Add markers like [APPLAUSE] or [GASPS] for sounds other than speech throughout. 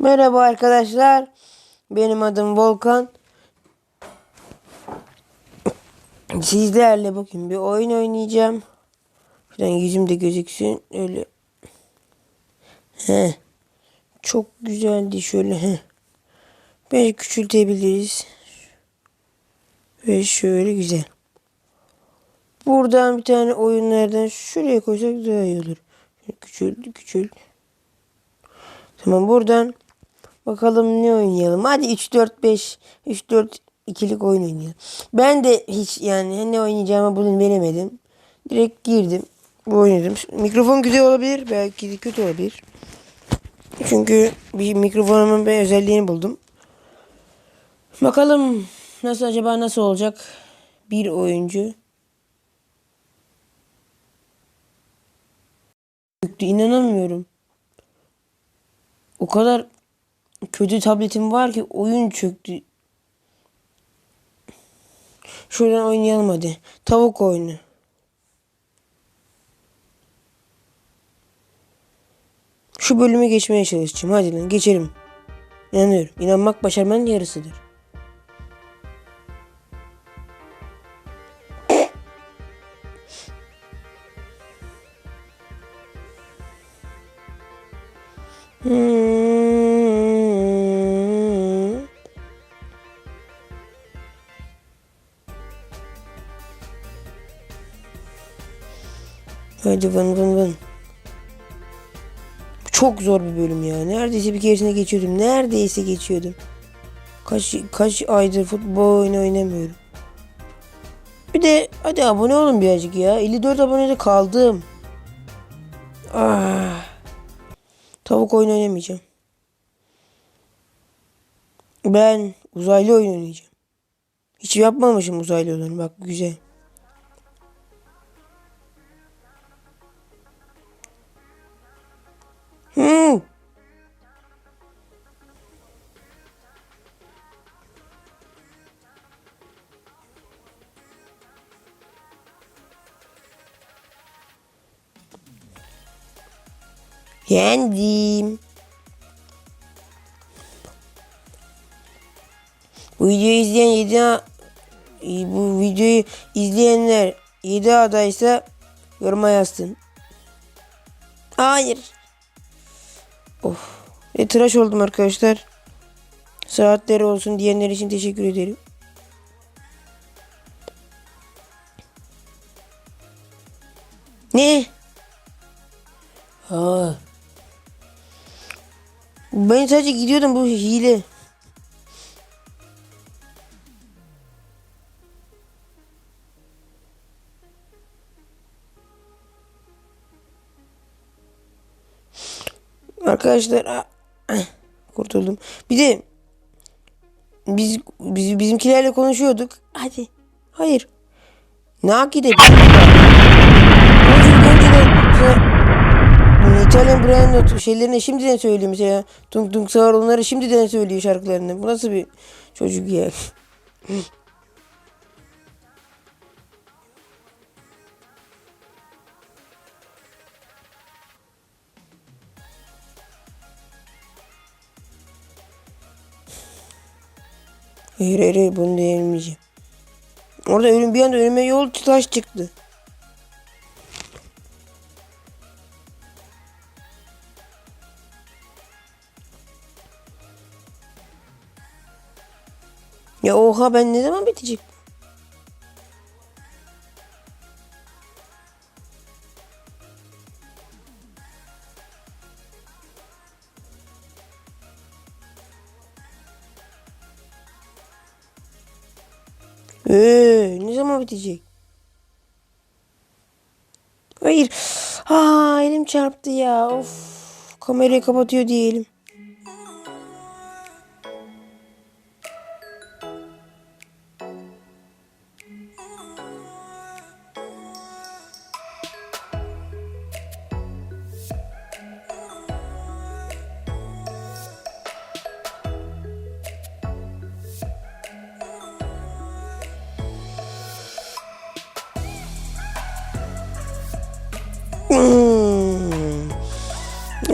Merhaba arkadaşlar. Benim adım Volkan. Sizlerle bugün bir oyun oynayacağım. Şuradan yüzüm de gözüksün. Öyle. He. Çok güzeldi şöyle. He. Böyle küçültebiliriz. Ve şöyle güzel. Buradan bir tane oyunlardan şuraya koysak daha iyi olur. Küçül, küçül. Tamam buradan bakalım ne oynayalım. Hadi 3 4 5 3 4 ikilik oyun oynayalım. Ben de hiç yani ne oynayacağımı bunu bilemedim. Direkt girdim. Bu oynadım. Mikrofon güzel olabilir. Belki de kötü olabilir. Çünkü bir mikrofonumun bir özelliğini buldum. Bakalım nasıl acaba nasıl olacak bir oyuncu. İnanamıyorum. O kadar kötü tabletim var ki oyun çöktü. Şuradan oynayalım hadi. Tavuk oyunu. Şu bölümü geçmeye çalışacağım. Hadi lan geçelim. İnanıyorum. İnanmak başarmanın yarısıdır. Hadi vın vın vın. Çok zor bir bölüm ya. Neredeyse bir keresine geçiyordum. Neredeyse geçiyordum. Kaç, kaç aydır futbol oyunu oynamıyorum. Bir de hadi abone olun birazcık ya. 54 abonede kaldım. Ah. Tavuk oyun oynamayacağım. Ben uzaylı oyun oynayacağım. Hiç yapmamışım uzaylı oyunu. Bak güzel. Yendim. Bu videoyu izleyen 7 a- bu videoyu izleyenler 7 adaysa yoruma yazsın. Hayır. Of. E, tıraş oldum arkadaşlar. Saatleri olsun diyenler için teşekkür ederim. Ne? Ha. Ben sadece gidiyordum bu hile. Arkadaşlar ah, ah, kurtuldum. Bir de biz, biz bizimkilerle konuşuyorduk. Hadi. Hayır. Ne akide? Önceden İtalyan brand şeylerini şimdiden söylüyor mesela. Tung Tung Sağır onları şimdiden söylüyor şarkılarını. Bu nasıl bir çocuk ya? [LAUGHS] Hayır hayır bunu deneyimleyeceğim. Orada ölüm bir anda önüme yol taş çıktı. Ya oha ben ne zaman bitecek? Ee, ne zaman bitecek? Hayır. Aa, elim çarptı ya. Of. Kamerayı kapatıyor diyelim.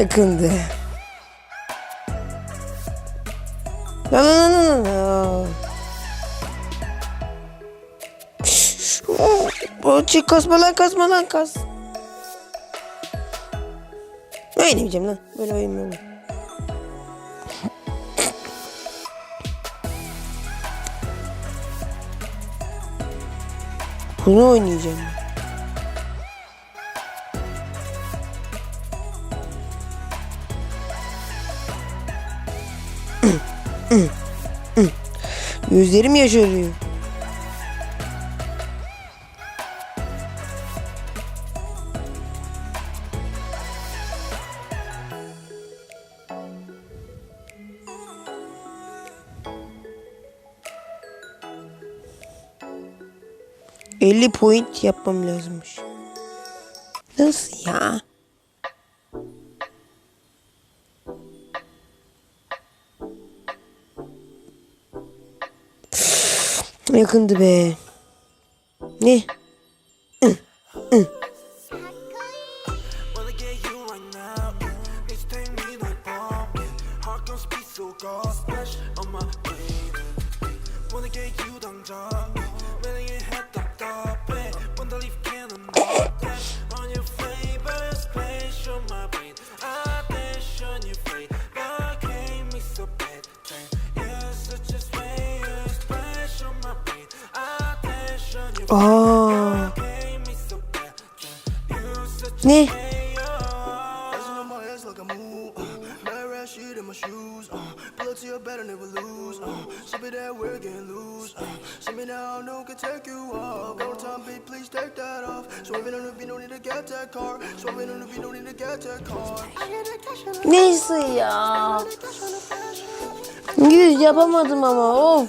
yakındı. La la la la la. Çık kasma lan kasma lan kas. Oynamayacağım lan. Böyle oynamıyorum. Bunu oynayacağım. Gözlerim yaşarıyor. Elli point yapmam lazımmış. Nasıl ya? Yakındı be. Ne? Aa. Ne? Neyse ya. Yüz yapamadım ama of.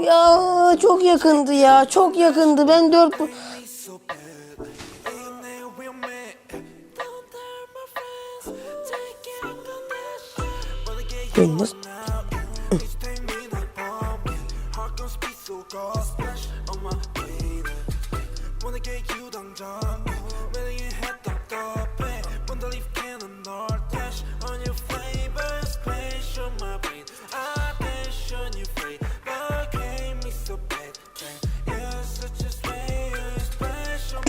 Ya çok yakındı ya. Çok yakındı. Ben dört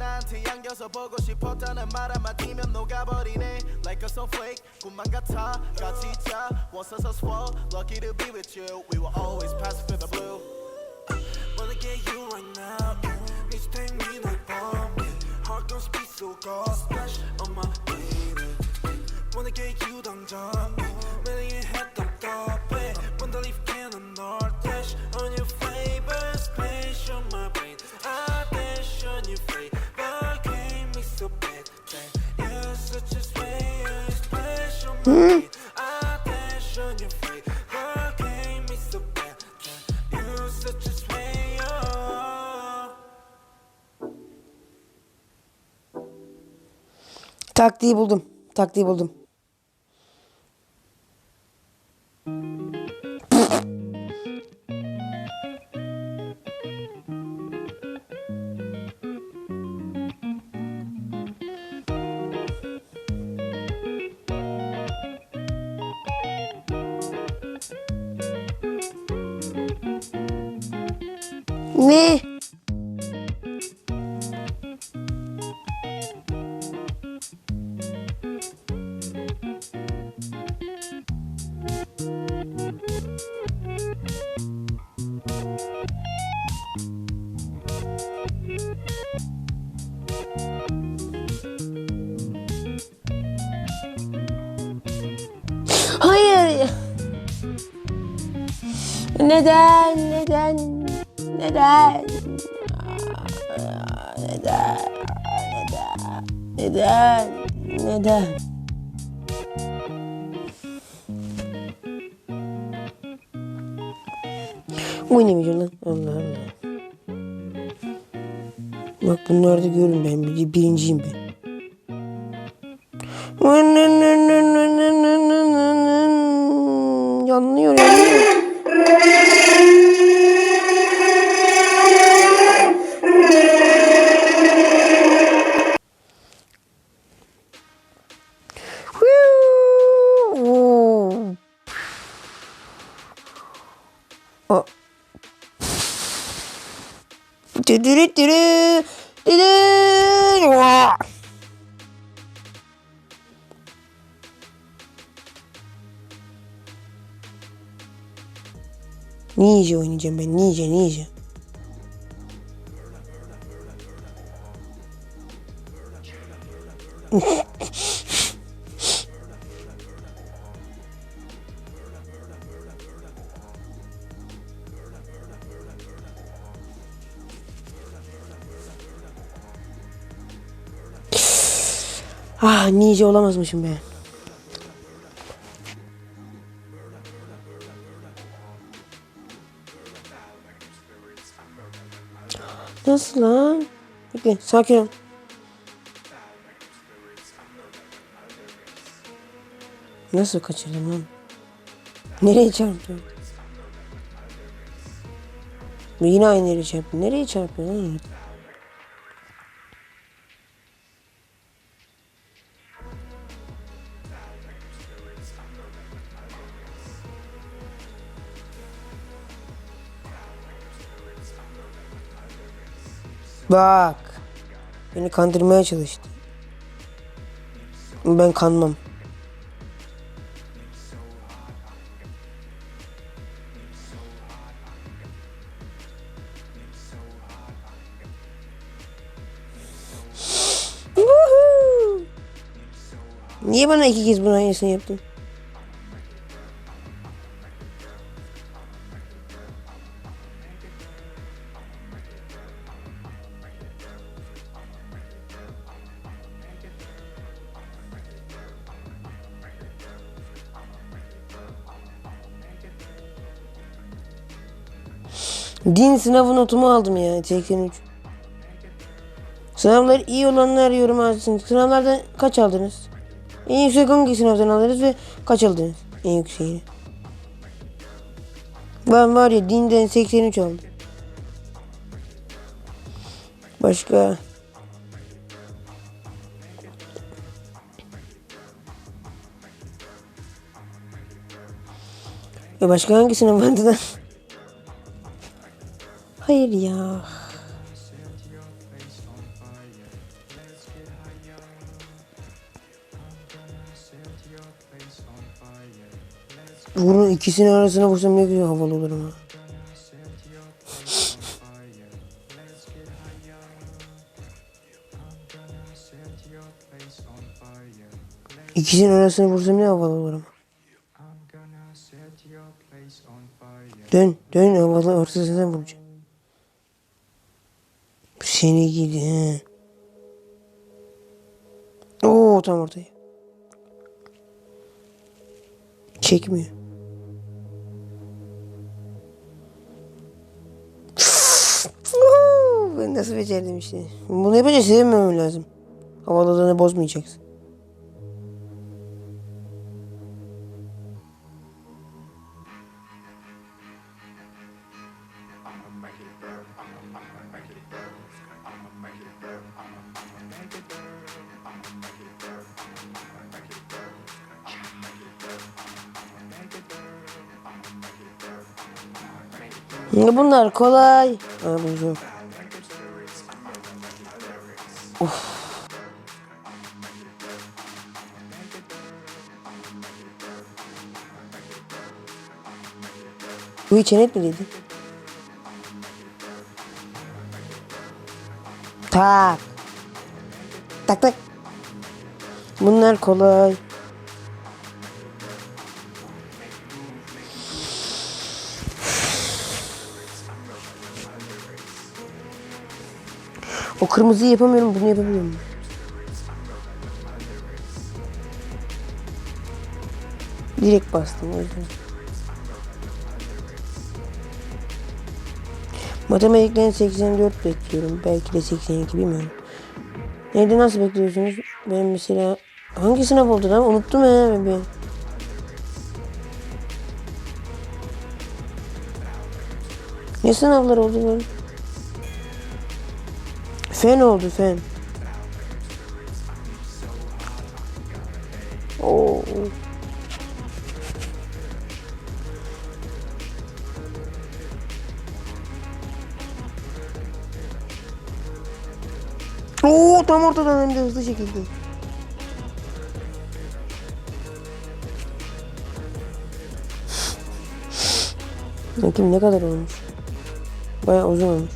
나한테 양겨서 보고 싶었다는 말 한마디면 녹아버리네. Like a snowflake 꿈만 같아. 같이 짜 Once us as well Lucky to be with you. We will always pass through the blue. Wanna get you right now. Need you take me like bomb. Heart goes beat so fast, Splash on my baby Wanna get you 당장 Hı? Taktiği buldum. Taktiği buldum. Hayır. Neden? Neden? Neden? Oynamayacağım lan. Allah Allah. Bak bunlarda görün ben bir- birinciyim ben. Dürü. Düdür. Vaa! Ninja oynayacağım ben. Ninja ninja. Ah ninja olamazmışım ben. Nasıl lan? Bekle sakin ol. Nasıl kaçırdım lan? Nereye çarptım? Yine aynı yere çarptım. Nereye çarpıyor lan? Bak. Beni kandırmaya çalıştı. Ben kanmam. Niye bana iki kez bunun aynısını yaptın? Din sınavı notumu aldım ya 83. Sınavlar iyi olanlar yorum alsın. Sınavlardan kaç aldınız? En yüksek hangi sınavdan aldınız ve kaç aldınız? En yükseğini. Ben var ya dinden 83 aldım. Başka? E başka hangi sınav vardı da? [LAUGHS] Hayır ya. Bunun ikisinin arasına vursam ne güzel havalı olur ama. İkisinin arasına vursam ne havalı olur ama. Dön, dön havalı ortasından vuracağım. Seni gidi. Oo tam ortaya. Çekmiyor. Ben nasıl becerdim işte. Bunu yapınca sevmemem lazım. Havalılığını bozmayacaksın. Bunlar kolay. Bu zor. Bu hiç net mi dedi? Tak. Tak tak. Bunlar kolay. O kırmızıyı yapamıyorum, bunu yapabiliyorum. Direkt bastım o yüzden. Matematikten 84 bekliyorum. Belki de 82 bilmiyorum. Neydi nasıl bekliyorsunuz? Benim mesela hangi sınav oldu lan? Unuttum he ben. Ne sınavlar oldu böyle? Fen oldu fen. Oo. Oo tam ortadan hem de hızlı şekilde. Bakayım ne kadar olmuş. Bayağı uzun olmuş.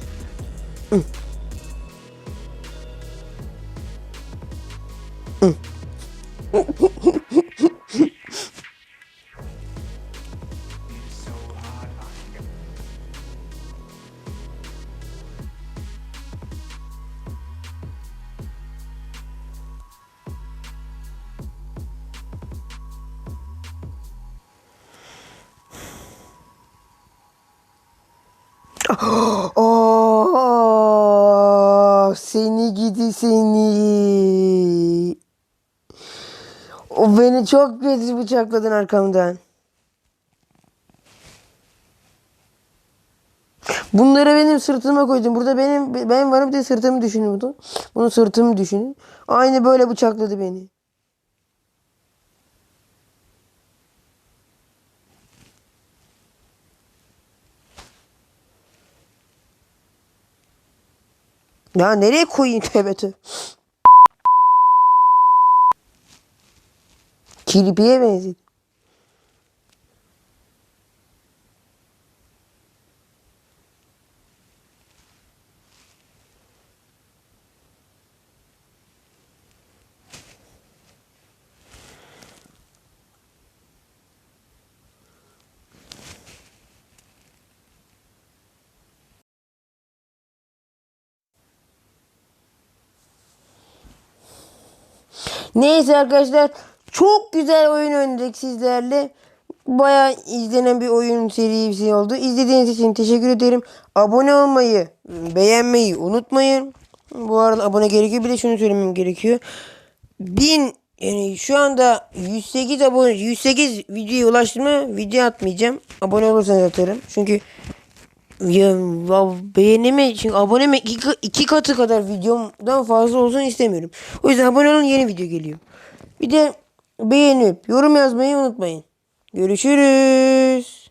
Aa, [GASPS] seni gidi seni. O beni çok kötü bıçakladın arkamdan. Bunları benim sırtıma koydum. Burada benim ben varım diye sırtımı düşünün bunu. Bunu sırtımı düşünün. Aynı böyle bıçakladı beni. Ya nereye koyayım [LAUGHS] tövbe tövbe. Kirpiye benzedi. Neyse arkadaşlar çok güzel oyun oynadık sizlerle. Bayağı izlenen bir oyun serisi oldu. İzlediğiniz için teşekkür ederim. Abone olmayı, beğenmeyi unutmayın. Bu arada abone gerekiyor. Bir de şunu söylemem gerekiyor. 1000 yani şu anda 108 abone 108 videoya ulaştım mı video atmayacağım. Abone olursanız atarım. Çünkü ya, ya beğenimi çünkü aboneme iki, iki katı kadar videomdan fazla olsun istemiyorum. O yüzden abone olun yeni video geliyor. Bir de beğenip yorum yazmayı unutmayın. Görüşürüz.